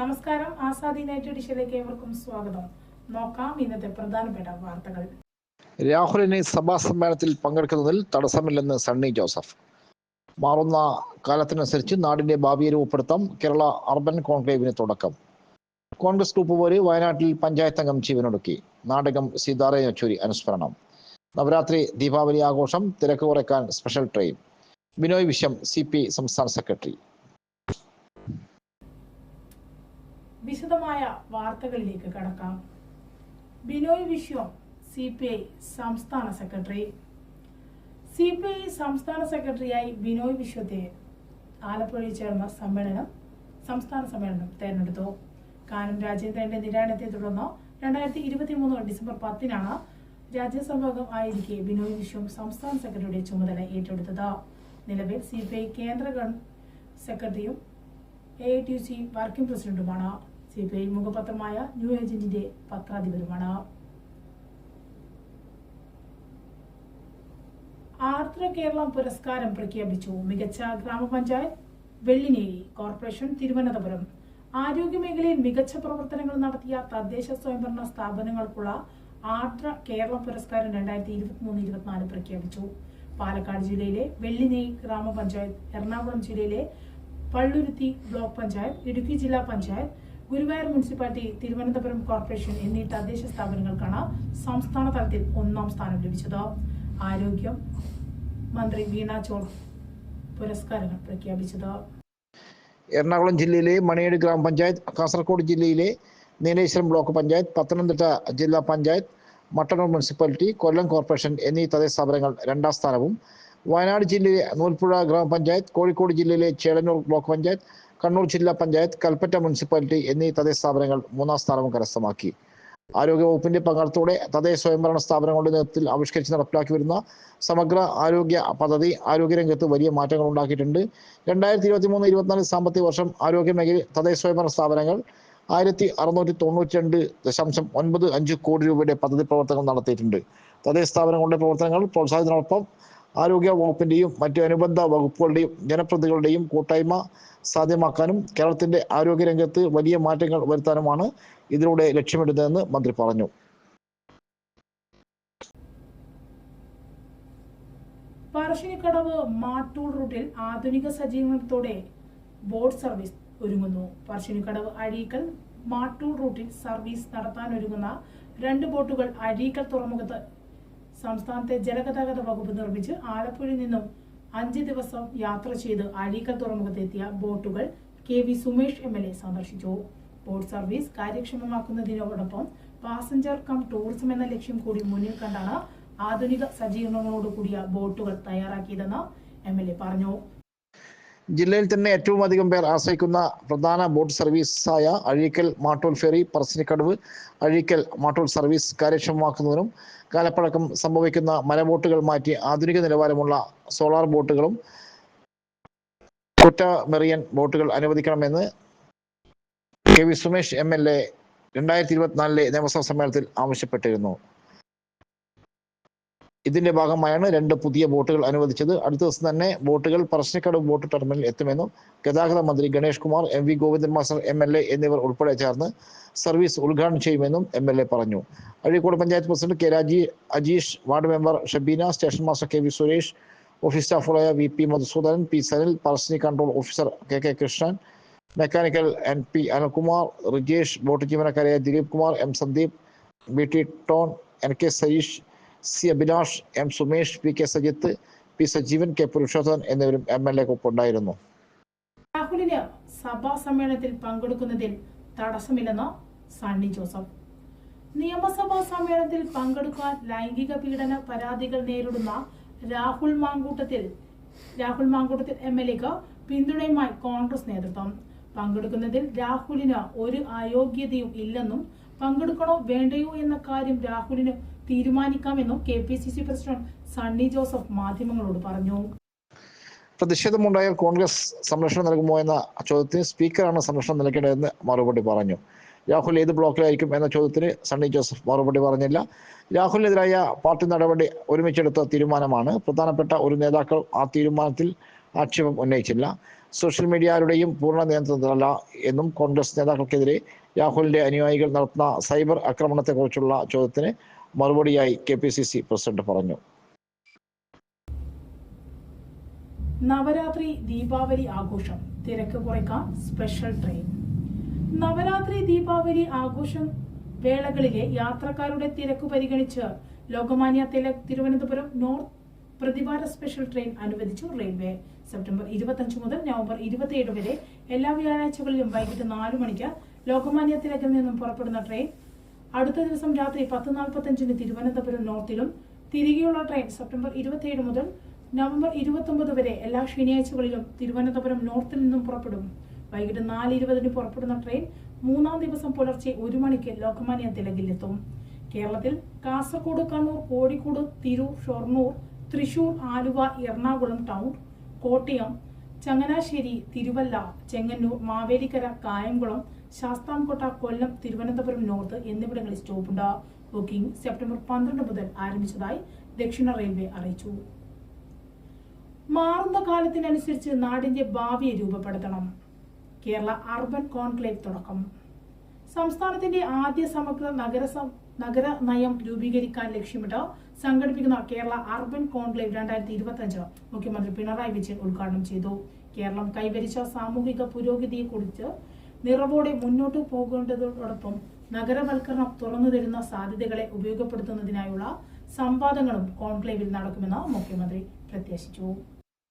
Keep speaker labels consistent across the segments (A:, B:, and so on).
A: നമസ്കാരം. ആസാദി നൈറ്റ് എഡിഷനിലേക്ക് ഏവർക്കും സ്വാഗതം. നോക്കാം ഇന്നത്തെ പ്രധാനപ്പെട്ട വാർത്തകൾ.
B: രാഹുലിനെ സഭാ സമ്മേളനത്തിൽ പങ്കെടുക്കുന്നതിൽ തടസ്സമില്ലെന്ന് സണ്ണി ജോസഫ്. മാറുന്ന കാലത്തിനനുസരിച്ച് നാടിന്റെ ഭാവിയെ രൂപപ്പെടുത്താം കേരള അർബൻ കോൺക്ലേവിന് തുടക്കം. കോൺഗ്രസ് ഗ്രൂപ്പ് പോലെ വയനാട്ടിൽ പഞ്ചായത്ത് അംഗം ജീവനൊടുക്കി. നാടകം സീതാറ യെച്ചൂരി അനുസ്മരണം. നവരാത്രി ദീപാവലി ആഘോഷം തിരക്ക് കുറയ്ക്കാൻ special train. Binoy Viswam C സംസ്ഥാന സെക്രട്ടറി.
A: വിശദമായ വാർത്തകളിലേക്ക് കടക്കാം. Binoy Viswam C P I സംസ്ഥാന സെക്രട്ടറി. സി പി ഐ സംസ്ഥാന സെക്രട്ടറിയായി ബിനോയ് വിശ്വത്തെ ആലപ്പുഴയിൽ ചേർന്ന സമ്മേളനം സംസ്ഥാന സമ്മേളനം തെരഞ്ഞെടുത്തു. കാനം രാജേന്ദ്രന്റെ നിര്യാണത്തെ തുടർന്ന് രണ്ടായിരത്തി ഇരുപത്തി മൂന്ന് ഡിസംബർ പത്തിനാണ് രാജ്യസഭാംഗം ആയിരിക്കെ ബിനോയ് വിശ്വം സംസ്ഥാന സെക്രട്ടറിയുടെ ചുമതല ഏറ്റെടുത്തത്. നിലവിൽ സി പി ഐ കേന്ദ്ര സെക്രട്ടറിയും A I T C working പ്രസിഡന്റുമാണ്. C P I മുഖപത്രമായ ന്യൂ ഏജന്റിന്റെ പത്രാധിപരുമാണ്. ആർദ്ര കേരളം പുരസ്കാരം പ്രഖ്യാപിച്ചു മികച്ച ഗ്രാമപഞ്ചായത്ത് വെള്ളിനേരി കോർപ്പറേഷൻ തിരുവനന്തപുരം. ആരോഗ്യമേഖലയിൽ മികച്ച പ്രവർത്തനങ്ങൾ നടത്തിയ തദ്ദേശ സ്വയംഭരണ സ്ഥാപനങ്ങൾക്കുള്ള ആർദ്ര കേരള പുരസ്കാരം രണ്ടായിരത്തി ഇരുപത്തിമൂന്ന് ഇരുപത്തിനാല് പ്രഖ്യാപിച്ചു. പാലക്കാട് ജില്ലയിലെ വെള്ളിനേരി ഗ്രാമപഞ്ചായത്ത് എറണാകുളം ജില്ലയിലെ പള്ളുരുത്തി ബ്ലോക്ക് പഞ്ചായത്ത് ഇടുക്കി ജില്ലാ പഞ്ചായത്ത് ഗുരുവായൂർ മുനിസിപ്പാലിറ്റി തിരുവനന്തപുരം കോർപ്പറേഷൻ എന്നീ തദ്ദേശ സ്ഥാപനങ്ങൾക്കാണ് സംസ്ഥാന തലത്തിൽ ഒന്നാം സ്ഥാനം ലഭിച്ചത്. ആരോഗ്യം മന്ത്രി വീണ ചോൾ പുരസ്കാരങ്ങൾ പ്രഖ്യാപിച്ചത്.
B: എറണാകുളം ജില്ലയിലെ മണിയേട് ഗ്രാമപഞ്ചായത്ത് കാസർഗോഡ് ജില്ലയിലെ നീലേശ്വരം ബ്ലോക്ക് പഞ്ചായത്ത് പത്തനംതിട്ട ജില്ലാ പഞ്ചായത്ത് മട്ടന്നൂർ മുനിസിപ്പാലിറ്റി കൊല്ലം കോർപ്പറേഷൻ എന്നീ തദ്ദേശ സ്ഥാപനങ്ങൾ രണ്ടാം സ്ഥാനവും. വയനാട് ജില്ലയിലെ നൂൽപ്പുഴ ഗ്രാമപഞ്ചായത്ത് കോഴിക്കോട് ജില്ലയിലെ ചേളന്നൂർ ബ്ലോക്ക് പഞ്ചായത്ത് കണ്ണൂർ ജില്ലാ പഞ്ചായത്ത് കൽപ്പറ്റ മുനിസിപ്പാലിറ്റി എന്നീ തദ്ദേശ സ്ഥാപനങ്ങൾ മൂന്നാം സ്ഥാനവും കരസ്ഥമാക്കി. ആരോഗ്യവകുപ്പിന്റെ പങ്കാളിത്തോടെ തദ്ദേശ സ്വയംഭരണ സ്ഥാപനങ്ങളുടെ നേതൃത്വത്തിൽ ആവിഷ്കരിച്ച് നടപ്പിലാക്കി വരുന്ന സമഗ്ര ആരോഗ്യ പദ്ധതി ആരോഗ്യരംഗത്ത് വലിയ മാറ്റങ്ങൾ ഉണ്ടാക്കിയിട്ടുണ്ട്. രണ്ടായിരത്തി ഇരുപത്തി മൂന്ന് ഇരുപത്തിനാല് സാമ്പത്തിക വർഷം ആരോഗ്യ മേഖലയിൽ തദ്ദേശ സ്വയംഭരണ സ്ഥാപനങ്ങൾ ആയിരത്തി അറുന്നൂറ്റി തൊണ്ണൂറ്റി രണ്ട് ദശാംശം ഒൻപത് അഞ്ച് കോടി രൂപയുടെ പദ്ധതി പ്രവർത്തനങ്ങൾ നടത്തിയിട്ടുണ്ട്. തദ്ദേശ സ്ഥാപനങ്ങളുടെ പ്രവർത്തനങ്ങൾ പ്രോത്സാഹനത്തിനൊപ്പം ആരോഗ്യ വകുപ്പിന്റെയും മറ്റ് അനുബന്ധ വകുപ്പുകളുടെയും ജനപ്രതിനിധികളുടെയും കൂട്ടായ്മ സാധ്യമാക്കാനും കേരളത്തിന്റെ ആരോഗ്യരംഗത്ത് വലിയ മാറ്റങ്ങൾ വരുത്താനുമാണ് ഇതിലൂടെ ലക്ഷ്യമിടുന്നതെന്ന് മന്ത്രി പറഞ്ഞു.
A: പറശ്ശിനിക്കടവ് മാട്ടൂൾ റൂട്ടിൽ ആധുനിക സജ്ജീകരണത്തോടെ ബോട്ട് സർവീസ് ഒരുങ്ങുന്നു. പറശ്ശിനിക്കടവ് അഴീക്കൽ മാട്ടൂൾ റൂട്ടിൽ സർവീസ് നടത്താനൊരുങ്ങുന്ന രണ്ട് ബോട്ടുകൾ അഴീക്കൽ തുറമുഖത്ത് സംസ്ഥാനത്തെ ജലഗതാഗത വകുപ്പ് നിർമ്മിച്ച് ആലപ്പുഴയിൽ നിന്നും അഞ്ച് ദിവസം യാത്ര ചെയ്ത് അഴീക്കൽ തുറമുഖത്തെത്തിയ ബോട്ടുകൾ K V Sumesh M L A സന്ദർശിച്ചു. ബോട്ട് സർവീസ് കാര്യക്ഷമമാക്കുന്നതിനോടൊപ്പം പാസഞ്ചർ കം ടൂറിസം എന്ന ലക്ഷ്യം കൂടി മുന്നിൽ കണ്ടാണ് ആധുനിക സജ്ജീകരണങ്ങളോട് കൂടിയ ബോട്ടുകൾ തയ്യാറാക്കിയതെന്ന് എം എൽ എ പറഞ്ഞു.
B: ജില്ലയിൽ തന്നെ ഏറ്റവും അധികം പേർ ആശ്രയിക്കുന്ന പ്രധാന ബോട്ട് സർവീസായ അഴീക്കൽ മാട്ടൂൽ ഫെറി പറശ്ശിനിക്കടവ് അഴീക്കൽ മാട്ടൂൽ സർവീസ് കാര്യക്ഷമമാക്കുന്നതിനും കാലപ്പഴക്കം സംഭവിക്കുന്ന മരബോട്ടുകൾ മാറ്റി ആധുനിക നിലവാരമുള്ള സോളാർ ബോട്ടുകളും കുറ്റ മെറിയൻ ബോട്ടുകൾ അനുവദിക്കണമെന്ന് K V Sumesh M L A രണ്ടായിരത്തി ഇരുപത്തിനാലിലെ നിയമസഭാ സമ്മേളനത്തിൽ ആവശ്യപ്പെട്ടിരുന്നു. ഇതിന്റെ ഭാഗമായാണ് രണ്ട് പുതിയ ബോട്ടുകൾ അനുവദിച്ചത്. അടുത്ത ദിവസം തന്നെ ബോട്ടുകൾ പറശ്ശിനിക്കടവ് ബോട്ട് ടെർമിനലിൽ എത്തുമെന്നും ഗതാഗത മന്ത്രി Ganesh Kumar M V Govindan master M L A എന്നിവർ ഉൾപ്പെടെ ചേർന്ന് സർവീസ് ഉദ്ഘാടനം ചെയ്യുമെന്നും എം എൽ എ പറഞ്ഞു. Azhikode panchayat president K Raji Ajeesh ward member Shabeena station master K V Suresh office സ്റ്റാഫുകളായ V P Madhusoodanan P Sanil Parassini control officer K K Krishnan mechanical N P Anilkumar Rijesh boat ജീവനക്കാരായ Dileep Kumar M Sandeep B T tone N K Satheesh C Abhilash M Sumesh P K Sajith P Sajeevan K Purushothaman എന്നിവരും M L ഒപ്പമുണ്ടായിരുന്നു
A: രാഹുലിന് സഭാ സമ്മേളനത്തിൽ പങ്കെടുക്കുന്നതിൽ തടസ്സമില്ലെന്ന് സണ്ണി ജോസഫ്. നിയമസഭാ സമ്മേളനത്തിൽ പങ്കെടുക്കാൻ ലൈംഗിക പീഡന പരാതികൾ നേരിടുന്ന രാഹുൽ മാങ്കൂട്ടത്തിൽ രാഹുൽ മാങ്കൂട്ടത്തിൽ എം എൽ എക്ക് പിന്തുണയുമായി കോൺഗ്രസ് നേതൃത്വം. പങ്കെടുക്കുന്നതിൽ രാഹുലിന് ഒരു അയോഗ്യതയും ഇല്ലെന്നും പങ്കെടുക്കണോ വേണ്ടയോ എന്ന കാര്യം രാഹുലിന് തീരുമാനിക്കാമെന്നും K P C C president Sunny Joseph മാധ്യമങ്ങളോട് പറഞ്ഞു.
B: പ്രതിഷേധമുണ്ടായാൽ കോൺഗ്രസ് സംരക്ഷണം നൽകുമോ എന്ന ചോദ്യത്തിന് സ്പീക്കറാണ് സംരക്ഷണം നൽകേണ്ടതെന്ന് മറുപടി പറഞ്ഞു. രാഹുൽ ഏത് ബ്ലോക്കിലായിരിക്കും എന്ന ചോദ്യത്തിന് സണ്ണി ജോസഫ് മറുപടി പറഞ്ഞില്ല. രാഹുലിനെതിരായ പാർട്ടി നടപടി ഒരുമിച്ചെടുത്ത തീരുമാനമാണ്. പ്രധാനപ്പെട്ട ഒരു നേതാക്കൾ ആ തീരുമാനത്തിൽ ആക്ഷേപം ഉന്നയിച്ചില്ല. സോഷ്യൽ മീഡിയയുടെയും പൂർണ നിയന്ത്രണത്തിലല്ല എന്നും കോൺഗ്രസ് നേതാക്കൾക്കെതിരെ രാഹുലിന്റെ അനുയായികൾ നടത്തുന്ന സൈബർ ആക്രമണത്തെക്കുറിച്ചുള്ള ചോദ്യത്തിന് മറുപടിയായി K P C C president പറഞ്ഞു.
A: നവരാത്രി ദീപാവലി ആഘോഷം. തിരക്ക് കുറയ്ക്കാൻ സ്പെഷ്യൽ ട്രെയിൻ. നവരാത്രി ദീപാവലി ആഘോഷം വേളകളിലെ യാത്രക്കാരുടെ തിരക്ക് പരിഗണിച്ച് ലോകമാന്യ തിലക് തിരുവനന്തപുരം നോർത്ത് പ്രതിവാര സ്പെഷ്യൽ ട്രെയിൻ അനുവദിച്ചു റെയിൽവേ. സെപ്റ്റംബർ ഇരുപത്തഞ്ച് മുതൽ നവംബർ ഇരുപത്തിയേഴ് വരെ എല്ലാ വ്യാഴാഴ്ചകളിലും വൈകിട്ട് നാലു മണിക്ക് ലോകമാന്യ തിലകിൽ നിന്നും പുറപ്പെടുന്ന ട്രെയിൻ അടുത്ത ദിവസം രാത്രി പത്ത് നാൽപ്പത്തഞ്ചിന് തിരുവനന്തപുരം നോർത്തിലും തിരികെയുള്ള ട്രെയിൻ സെപ്റ്റംബർ ഇരുപത്തിയേഴ് മുതൽ നവംബർ ഇരുപത്തൊമ്പത് വരെ എല്ലാ ശനിയാഴ്ചകളിലും തിരുവനന്തപുരം നോർത്തിൽ നിന്നും പുറപ്പെടും. വൈകിട്ട് നാല് ഇരുപതിന് പുറപ്പെടുന്ന ട്രെയിൻ മൂന്നാം ദിവസം പുലർച്ചെ ഒരു മണിക്ക് ലോകമാന്യ തിലകിലെത്തും കേരളത്തിൽ കാസർഗോഡ് കണ്ണൂർ കോഴിക്കോട് തിരൂർ ഷൊർണൂർ തൃശൂർ ആലുവ എറണാകുളം ടൗൺ കോട്ടയം ചങ്ങനാശ്ശേരി തിരുവല്ല ചെങ്ങന്നൂർ മാവേലിക്കര കായംകുളം ശാസ്താംകോട്ട കൊല്ലം തിരുവനന്തപുരം നോർത്ത് എന്നിവിടങ്ങളിൽ സ്റ്റോപ്പുണ്ട്. ബുക്കിംഗ് സെപ്റ്റംബർ പന്ത്രണ്ട് മുതൽ ആരംഭിച്ചതായി ദക്ഷിണ റെയിൽവേ അറിയിച്ചു. മാറുന്ന കാലത്തിനനുസരിച്ച് നാടിന്റെ ഭാവിയെ രൂപപ്പെടുത്തണം. കേരള അർബൻ കോൺക്ലേവ് തുടക്കം. സംസ്ഥാനത്തിന്റെ ആദ്യ സമഗ്ര നഗര നഗര നയം രൂപീകരിക്കാൻ ലക്ഷ്യമിട്ട് സംഘടിപ്പിക്കുന്ന കേരള അർബൻ കോൺക്ലേവ് രണ്ടായിരത്തി ഇരുപത്തി മുഖ്യമന്ത്രി പിണറായി വിജയൻ ഉദ്ഘാടനം ചെയ്തു. കേരളം കൈവരിച്ച സാമൂഹിക പുരോഗതിയെക്കുറിച്ച് നിറവോടെ മുന്നോട്ടു പോകേണ്ടതോടൊപ്പം നഗരവൽക്കരണം തുറന്നു തരുന്ന സാധ്യതകളെ ഉപയോഗപ്പെടുത്തുന്നതിനായുള്ള സംവാദങ്ങളും കോൺക്ലേവിൽ നടക്കുമെന്ന് മുഖ്യമന്ത്രി പ്രത്യാശിച്ചു.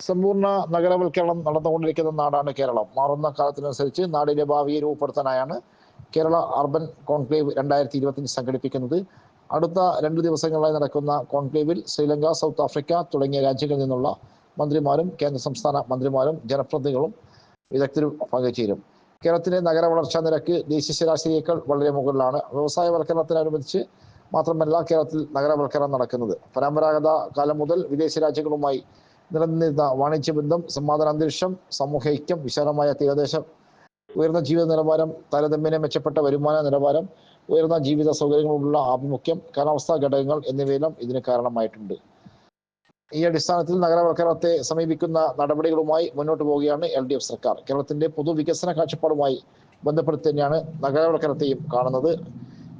B: സമ്പൂർണ നഗരവൽക്കരണം നടന്നുകൊണ്ടിരിക്കുന്ന നാടാണ് കേരളം. മാറുന്ന കാലത്തിനനുസരിച്ച് നാടിന്റെ ഭാവിയെ രൂപപ്പെടുത്താനായാണ് കേരള അർബൻ കോൺക്ലേവ് രണ്ടായിരത്തി ഇരുപത്തിയഞ്ച് സംഘടിപ്പിക്കുന്നത്. അടുത്ത രണ്ട് ദിവസങ്ങളായി നടക്കുന്ന കോൺക്ലേവിൽ ശ്രീലങ്ക സൗത്ത് ആഫ്രിക്ക തുടങ്ങിയ രാജ്യങ്ങളിൽ നിന്നുള്ള മന്ത്രിമാരും കേന്ദ്ര സംസ്ഥാന മന്ത്രിമാരും ജനപ്രതിനിധികളും വിദഗ്ധരും പങ്കുചേരും. കേരളത്തിന്റെ നഗര വളർച്ചാ നിരക്ക് ദേശീയ ശരാശരിയേക്കാൾ വളരെ മുകളിലാണ്. വ്യവസായവൽക്കരണത്തിനനുബന്ധിച്ച് മാത്രമല്ല കേരളത്തിൽ നഗരവൽക്കരണം നടക്കുന്നത്. പരമ്പരാഗത കാലം മുതൽ വിദേശ രാജ്യങ്ങളുമായി നിലനിന്നിരുന്ന വാണിജ്യ ബന്ധം സമാധാന അന്തരീക്ഷം സമൂഹ ഐക്യം വിശാലമായ തീരദേശം ഉയർന്ന ജീവിത നിലവാരം താരതമ്യേന മെച്ചപ്പെട്ട വരുമാന നിലവാരം ഉയർന്ന ജീവിത സൗകര്യങ്ങളുള്ള ആഭിമുഖ്യം കാലാവസ്ഥാ ഘടകങ്ങൾ എന്നിവയെല്ലാം ഇതിന് കാരണമായിട്ടുണ്ട്. ഈ അടിസ്ഥാനത്തിൽ നഗരവൽക്കരണത്തെ സമീപിക്കുന്ന നടപടികളുമായി മുന്നോട്ട് പോവുകയാണ് എൽ ഡി എഫ് സർക്കാർ. കേരളത്തിന്റെ പൊതുവികസന കാഴ്ചപ്പാടുമായി ബന്ധപ്പെടുത്തി തന്നെയാണ് നഗരവൽക്കരണത്തെയും കാണുന്നത്.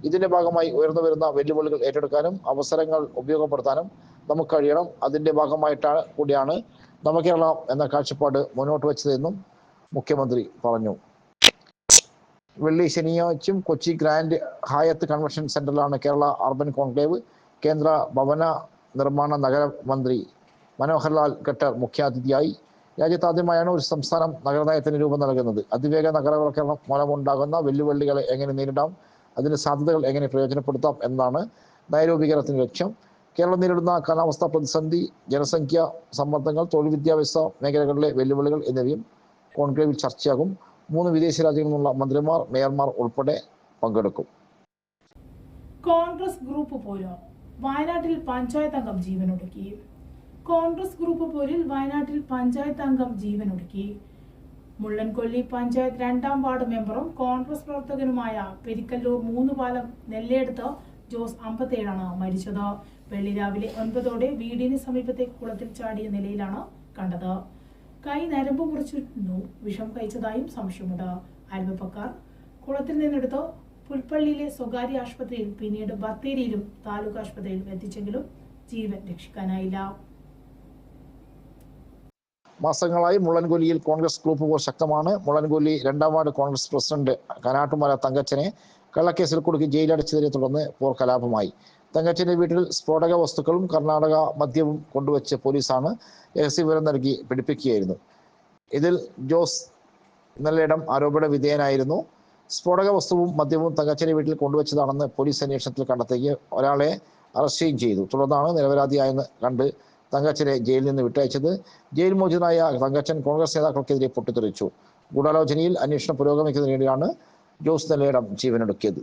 B: ഇതിന്റെ ഭാഗമായി ഉയർന്നു വരുന്ന വെല്ലുവിളികൾ ഏറ്റെടുക്കാനും അവസരങ്ങൾ ഉപയോഗപ്പെടുത്താനും നമുക്ക് കഴിയണം. അതിന്റെ ഭാഗമായിട്ടാണ് കൂടിയാണ് നവകേരളം എന്ന കാഴ്ചപ്പാട് മുന്നോട്ട് വെച്ചതെന്നും മുഖ്യമന്ത്രി പറഞ്ഞു. വെള്ളി ശനിയാഴ്ചയും കൊച്ചി ഗ്രാൻഡ് ഹായത്ത് കൺവെൻഷൻ സെന്ററിലാണ് കേരള അർബൻ കോൺക്ലേവ് കേന്ദ്ര ഭവന നിർമ്മാണ നഗരമന്ത്രി മനോഹർലാൽ ഖട്ടർ മുഖ്യാതിഥിയായി രാജ്യത്താദ്യമായാണ് ഒരു സംസ്ഥാനം നഗരനയത്തിന് രൂപം നൽകുന്നത്. അതിവേഗ നഗരവൽക്കരണം മൂലമുണ്ടാകുന്ന വെല്ലുവിളികളെ എങ്ങനെ നേരിടാം അതിന് സാധ്യതകൾ എങ്ങനെ പ്രയോജനപ്പെടുത്താം എന്നാണ് നയരൂപീകരണത്തിന് ലക്ഷ്യം. കേരളം നേരിടുന്ന കാലാവസ്ഥാ പ്രതിസന്ധി ജനസംഖ്യ സമ്മർദ്ദങ്ങൾ തൊഴിൽ വിദ്യാഭ്യാസ മേഖലകളിലെ വെല്ലുവിളികൾ എന്നിവയും കോൺക്ലേവിൽ ചർച്ചയാകും. മൂന്ന് വിദേശ രാജ്യങ്ങളിൽ നിന്നുള്ള മന്ത്രിമാർ മേയർമാർ ഉൾപ്പെടെ പങ്കെടുക്കും.
A: കോൺഗ്രസ് ഗ്രൂപ്പ് പോര്. വയനാട്ടിൽ പഞ്ചായത്ത് അംഗം ജീവനൊടുക്കി. കോൺഗ്രസ് ഗ്രൂപ്പ് പോരിൽ വയനാട്ടിൽ പഞ്ചായത്ത് അംഗം ജീവനൊടുക്കി. മുള്ളൻകൊല്ലി പഞ്ചായത്ത് രണ്ടാം വാർഡ് മെമ്പറും കോൺഗ്രസ് പ്രവർത്തകനുമായ പെരിക്കല്ലൂർ മൂന്നുപാലം നെല്ലേടുത്ത് ജോസ് അമ്പത്തേഴാണ് മരിച്ചത്. വെള്ളി രാവിലെ ഒൻപതോടെ വീടിന് സമീപത്തെ കുളത്തിൽ ചാടിയ നിലയിലാണ് കണ്ടത്. കൈ നരമ്പ് മുറിച്ചിരുന്നു. വിഷം കഴിച്ചതായും സംശയമുണ്ട്. അയൽവപ്പക്കാർ കുളത്തിൽ നിന്നെടുത്ത് പുൽപ്പള്ളിയിലെ സ്വകാര്യ ആശുപത്രിയിൽ പിന്നീട് ബത്തേരിയിലും താലൂക്ക് ആശുപത്രിയിലും എത്തിച്ചെങ്കിലും ജീവൻ രക്ഷിക്കാനായില്ല.
B: മാസങ്ങളായി മുള്ളൻകൊല്ലിയിൽ കോൺഗ്രസ് ഗ്രൂപ്പ് പോർ ശക്തമാണ്. മുള്ളൻകൊല്ലി രണ്ടാം വാർഡ് കോൺഗ്രസ് പ്രസിഡന്റ് കനാട്ടുമല തങ്കച്ചനെ കള്ളക്കേസിൽ കൊടുക്കി ജയിലടച്ചതിനെ തുടർന്ന് പോർ കലാപമായി. തങ്കച്ചന്റെ വീട്ടിൽ സ്ഫോടക വസ്തുക്കളും കർണാടക മദ്യവും കൊണ്ടുവച്ച് പോലീസാണ് രഹസ്യവിവരം നൽകി പിടിപ്പിക്കുകയായിരുന്നു. ഇതിൽ ജോസ് ഇന്നലെയിടം ആരോപണ വിധേയനായിരുന്നു. സ്ഫോടക വസ്തുവും മദ്യവും തങ്കച്ചേരി വീട്ടിൽ കൊണ്ടുവച്ചതാണെന്ന് പോലീസ് അന്വേഷണത്തിൽ കണ്ടെത്തുകയും ഒരാളെ അറസ്റ്റ് ചെയ്തു. തുടർന്നാണ് നിരപരാധിയായെന്ന് കണ്ട് തങ്കച്ചനെ ജയിലിൽ നിന്ന് വിട്ടയച്ചത്. ജയിൽ മോചിതനായ തങ്കച്ചൻ കോൺഗ്രസ് നേതാക്കൾക്കെതിരെ പൊട്ടിത്തെറിച്ചു. ഗൂഢാലോചനയിൽ അന്വേഷണം പുരോഗമിക്കുന്നതിനിടെയാണ് ജോസ് നെല്ലേടം ജീവനൊടുക്കിയത്.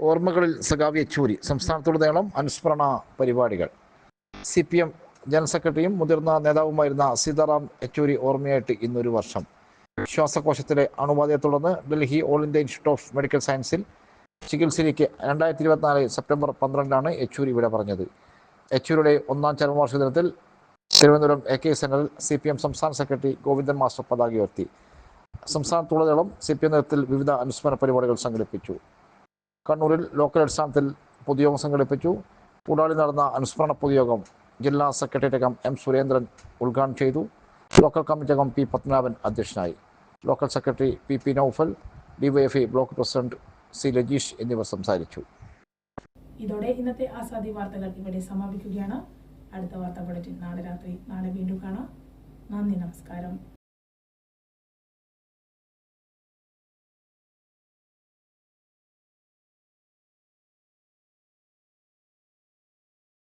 B: ഓർമ്മകളിൽ സഖാവ് യെച്ചൂരി സംസ്ഥാനത്തുടനീളം അനുസ്മരണ പരിപാടികൾ. സി പി എം ജനറൽ സെക്രട്ടറിയും മുതിർന്ന നേതാവുമായിരുന്ന സീതാറാം യെച്ചൂരി ഓർമ്മയായിട്ട് ഇന്നൊരു വർഷം. ശ്വാസകോശത്തിലെ അണുബാധയെ തുടർന്ന് Delhi all India institute of medical സയൻസിൽ ചികിത്സയിലേക്ക് രണ്ടായിരത്തി ഇരുപത്തിനാല് സെപ്റ്റംബർ പന്ത്രണ്ടിനാണ് യെച്ചൂരി വിട പറഞ്ഞത്. യെച്ചൂരിയുടെ ഒന്നാം ചരമവാർഷിക ദിനത്തിൽ തിരുവനന്തപുരം എ കെ സെന്ററിൽ സി പി എം സംസ്ഥാന സെക്രട്ടറി ഗോവിന്ദൻ മാസ്റ്റർ പതാക ഉയർത്തി. സംസ്ഥാനത്തുടനീളം സി പി എം നേതൃത്വത്തിൽ വിവിധ അനുസ്മരണ പരിപാടികൾ സംഘടിപ്പിച്ചു. കണ്ണൂരിൽ ലോക്കൽ അടിസ്ഥാനത്തിൽ പൊതുയോഗം സംഘടിപ്പിച്ചു. കൂടാളി നടന്ന അനുസ്മരണ പൊതുയോഗം ജില്ലാ സെക്രട്ടേറിയറ്റ് അംഗം എം സുരേന്ദ്രൻ ഉദ്ഘാടനം ചെയ്തു. ലോക്കൽ കമ്മിറ്റി അംഗം പി പത്മനാഭൻ അധ്യക്ഷനായി local secretary P P Naufal DYFI block president C Rajeesh എന്നിവർ സംസാരിച്ചു.
A: ഇതോടെ ഇന്നത്തെ ആസാദി വാർത്തകൾ ഇവിടെ സമാപിക്കുകയാണ്. അടുത്ത വാർത്താ ബുള്ളറ്റിൻ നാളെ രാത്രി നാളെ വീണ്ടും കാണാം. നന്ദി നമസ്കാരം.